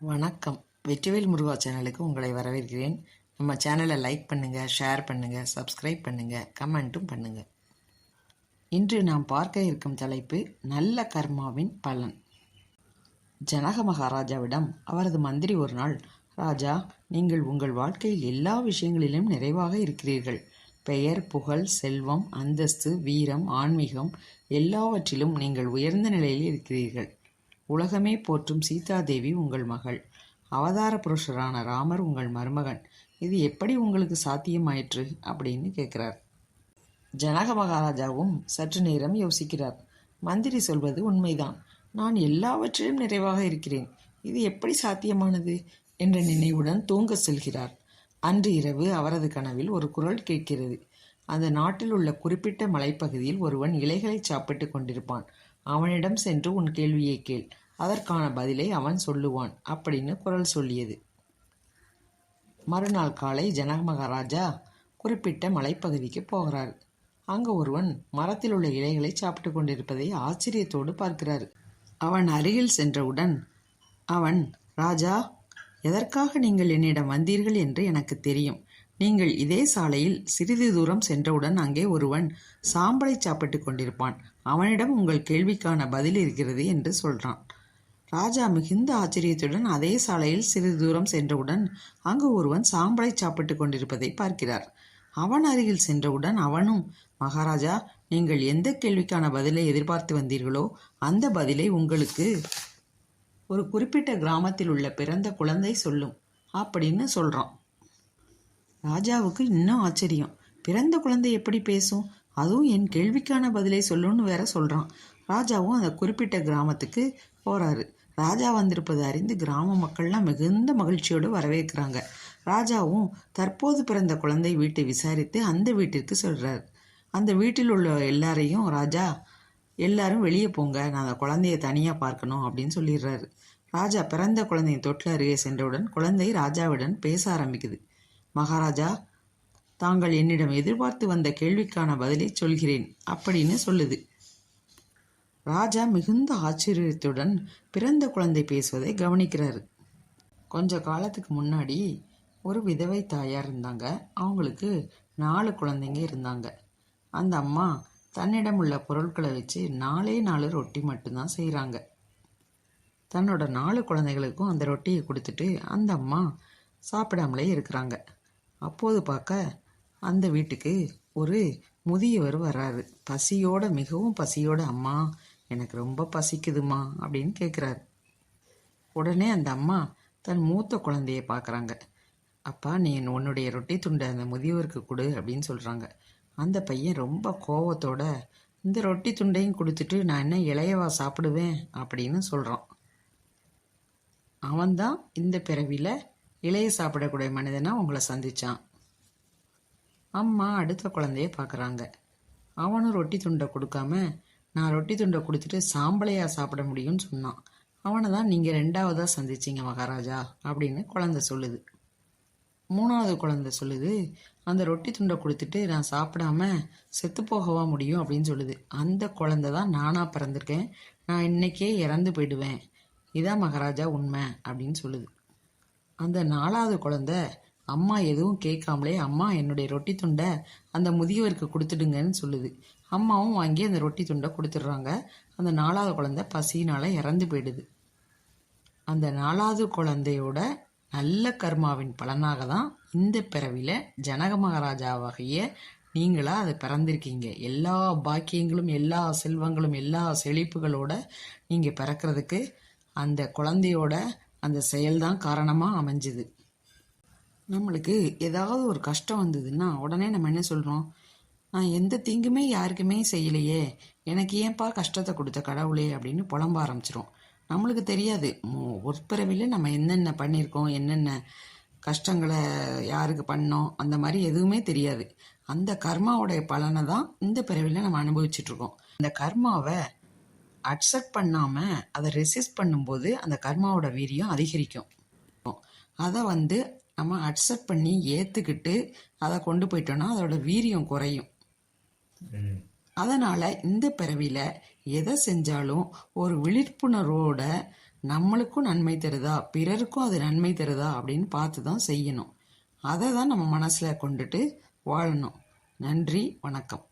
வணக்கம். வெற்றிவேல் முருகா சேனலுக்கு உங்களை வரவேற்கிறேன். நம்ம சேனலை லைக் பண்ணுங்கள் ஷேர் பண்ணுங்கள் சப்ஸ்கிரைப் பண்ணுங்கள் கமெண்ட்டும் பண்ணுங்கள் இன்று நாம் பார்க்க இருக்கும் தலைப்பு நல்ல கர்மாவின் பலன். ஜனக மகாராஜாவிடம் அவரது மந்திரி ஒரு நாள் ராஜா நீங்கள் உங்கள் வாழ்க்கையில் எல்லா விஷயங்களிலும் நிறைவாக இருக்கிறீர்கள். பெயர் புகழ் செல்வம் அந்தஸ்து வீரம் ஆன்மீகம் எல்லாவற்றிலும் நீங்கள் உயர்ந்த நிலையில் இருக்கிறீர்கள். உலகமே போற்றும் சீதாதேவி உங்கள் மகள். அவதார புருஷரான ராமர் உங்கள் மருமகன். இது எப்படி உங்களுக்கு சாத்தியமாயிற்று? அப்படின்னு கேட்குறார். ஜனக மகாராஜாவும் சற்று நேரம் யோசிக்கிறார். மந்திரி சொல்வது உண்மைதான். நான் எல்லாவற்றிலும் நிறைவாக இருக்கிறேன். இது எப்படி சாத்தியமானது? என்ற நினைவுடன் தூங்க செல்கிறார். அன்று இரவு அவரது கனவில் ஒரு குரல் கேட்கிறது. அந்த நாட்டில் உள்ள குறிப்பிட்ட மலைப்பகுதியில் ஒருவன் இலைகளை சாப்பிட்டு கொண்டிருப்பான். அவனிடம் சென்று உன் கேள்வியை கேள். அதற்கான பதிலை அவன் சொல்லுவான். அப்படின்னு குரல் சொல்லியது. மறுநாள் காலை ஜனக மகாராஜா குறிப்பிட்ட மலைப்பகுதிக்கு போகிறார். அங்கு ஒருவன் மரத்தில் உள்ள இலைகளை சாப்பிட்டு கொண்டிருப்பதை ஆச்சரியத்தோடு பார்க்கிறார். அவன் அருகில் சென்றவுடன் அவன் ராஜா எதற்காக நீங்கள் என்னிடம் வந்தீர்கள் என்று எனக்கு தெரியும். நீங்கள் இதே சாலையில் சிறிது தூரம் சென்றவுடன் அங்கே ஒருவன் சாம்பலை சாப்பிட்டு கொண்டிருப்பான். அவனிடம் உங்கள் கேள்விக்கான பதில் இருக்கிறது என்று சொல்றான். ராஜா மிகுந்த ஆச்சரியத்துடன் அதே சாலையில் சிறிது தூரம் சென்றவுடன் அங்கு ஒருவன் சாம்பலை சாப்பிட்டு கொண்டிருப்பதை பார்க்கிறார். அவன் அருகில் சென்றவுடன் அவனும் மகாராஜா நீங்கள் எந்த கேள்விக்கான பதிலை எதிர்பார்த்து வந்தீர்களோ அந்த பதிலை உங்களுக்கு ஒரு குறிப்பிட்ட கிராமத்தில் உள்ள பிறந்த குழந்தை சொல்லும் அப்படின்னு சொல்றான். ராஜாவுக்கு இன்னும் ஆச்சரியம். பிறந்த குழந்தை எப்படி பேசும்? அதுவும் என் கேள்விக்கான பதிலை சொல்லுன்னு வேற சொல்கிறான் ராஜாவும் அந்த குறிப்பிட்ட கிராமத்துக்கு போகிறாரு ராஜா வந்திருப்பதை அறிந்து கிராம மக்கள்லாம் மிகுந்த மகிழ்ச்சியோடு வரவேற்கிறாங்க. ராஜாவும் தற்போது பிறந்த குழந்தை வீட்டை விசாரித்து அந்த வீட்டிற்கு சொல்கிறார் அந்த வீட்டில் உள்ள எல்லாரையும் ராஜா எல்லாரும் வெளியே போங்க. நான் அந்த குழந்தைய தனியாக பார்க்கணும் அப்படின்னு சொல்லிடுறாரு. ராஜா பிறந்த குழந்தையின் தொட்டில் அருகே சென்றவுடன் குழந்தை ராஜாவுடன் பேச ஆரம்பிக்குது. மகாராஜா தாங்கள் என்னிடம் எதிர்பார்த்து வந்த கேள்விக்கான பதிலை சொல்கிறேன் அப்படின்னு சொல்லுது. ராஜா மிகுந்த ஆச்சரியத்துடன் பிறந்த குழந்தை பேசுவதை கவனிக்கிறாரு. கொஞ்ச காலத்துக்கு முன்னாடி ஒரு விதவை தாயார் இருந்தாங்க. அவங்களுக்கு நாலு குழந்தைங்க இருந்தாங்க. அந்த அம்மா தன்னிடம் உள்ள பொருட்களை வச்சு நாலே நாலு ரொட்டி மட்டும்தான் செய்கிறாங்க தன்னோட நாலு குழந்தைகளுக்கும் அந்த ரொட்டியை கொடுத்துட்டு அந்த அம்மா சாப்பிடாமலே இருக்கிறாங்க. அப்போது பார்க்க அந்த வீட்டுக்கு ஒரு முதியவர் வர்றாரு. பசியோட மிகவும் பசியோட அம்மா எனக்கு ரொம்ப பசிக்குதுமா அப்படின்னு கேட்குறாரு உடனே அந்த அம்மா தன் மூத்த குழந்தைய பார்க்குறாங்க அப்பா நீ உன்னுடைய ரொட்டி துண்டை அந்த முதியவருக்கு கொடு அப்படின்னு சொல்கிறாங்க அந்த பையன் ரொம்ப கோவத்தோட இந்த ரொட்டி துண்டையும் கொடுத்துட்டு நான் என்ன இளையவா சாப்பிடுவேன்? அப்படின்னு சொல்கிறான் அவன்தான் இந்த பிறவியில் இளைய சாப்பிடக்கூடிய மனிதனாக உங்களை சந்திச்சான். அம்மா அடுத்த குழந்தைய பார்க்குறாங்க. அவனும் ரொட்டி துண்டை கொடுக்காம நான் ரொட்டி துண்டை கொடுத்துட்டு சாம்பலையா சாப்பிட முடியும்னு சொன்னான். அவனை தான் நீங்கள் ரெண்டாவதாக சந்திச்சிங்க மகாராஜா அப்படின்னு குழந்தை சொல்லுது. மூணாவது குழந்தை சொல்லுது அந்த ரொட்டி துண்டை கொடுத்துட்டு நான் சாப்பிடாம செத்து போகவா முடியும்? அப்படின்னு சொல்லுது. அந்த குழந்தை தான் நானாக பிறந்திருக்கேன். நான் இன்னைக்கே இறந்து போயிடுவேன். இதான் மகாராஜா உண்மை அப்படின்னு சொல்லுது. அந்த நாலாவது குழந்தை அம்மா எதுவும் கேட்காமலே அம்மா என்னுடைய ரொட்டி துண்டை அந்த முதியவருக்கு கொடுத்துடுங்கன்னு சொல்லுது. அம்மாவும் வாங்கி அந்த ரொட்டி துண்டை கொடுத்துட்றாங்க. அந்த நாலாவது குழந்தை பசினால் இறந்து போயிடுது. அந்த நாலாவது குழந்தையோட நல்ல கர்மாவின் பலனாக தான் இந்த பிறவியில் ஜனக மகாராஜாவாகிய நீங்களாக அதை பிறந்திருக்கீங்க. எல்லா பாக்கியங்களும் எல்லா செல்வங்களும் எல்லா செழிப்புகளோட நீங்கள் பிறக்கிறதுக்கு அந்த குழந்தையோட அந்த செயல்தான் காரணமாக அமைஞ்சுது. நம்மளுக்கு ஏதாவது ஒரு கஷ்டம் வந்ததுன்னா உடனே நம்ம என்ன சொல்கிறோம் நான் எந்த தீங்குமே யாருக்குமே செய்யலையே. எனக்கு ஏன்பா கஷ்டத்தை கொடுத்த கடவுளே அப்படின்னு புலம்ப ஆரம்பிச்சிரும். நம்மளுக்கு தெரியாது. ஒற்பிறவில நம்ம என்னென்ன பண்ணியிருக்கோம் என்னென்ன கஷ்டங்களை யாருக்கு பண்ணோம் அந்த மாதிரி எதுவுமே தெரியாது. அந்த கர்மாவுடைய பலனை தான் இந்த பிறவில நம்ம அனுபவிச்சுட்டு இருக்கோம். கர்மாவை அக்செப்ட் பண்ணாமல் அதை ரெசிஸ்ட் பண்ணும்போது அந்த கர்மாவோட வீரியம் அதிகரிக்கும். அதை வந்து நம்ம அக்செப்ட் பண்ணி ஏற்றுக்கிட்டு அதை கொண்டு போயிட்டோம்னா அதோட வீரியம் குறையும். அதனால இந்த பிறவியில எதை செஞ்சாலும் ஒரு விழிப்புணர்வோட நம்மளுக்கும் நன்மை தருதா பிறருக்கும் அது நன்மை தருதா அப்படின்னு பார்த்து தான் செய்யணும். அதை தான் நம்ம மனசில் கொண்டுட்டு வாழணும். நன்றி வணக்கம்.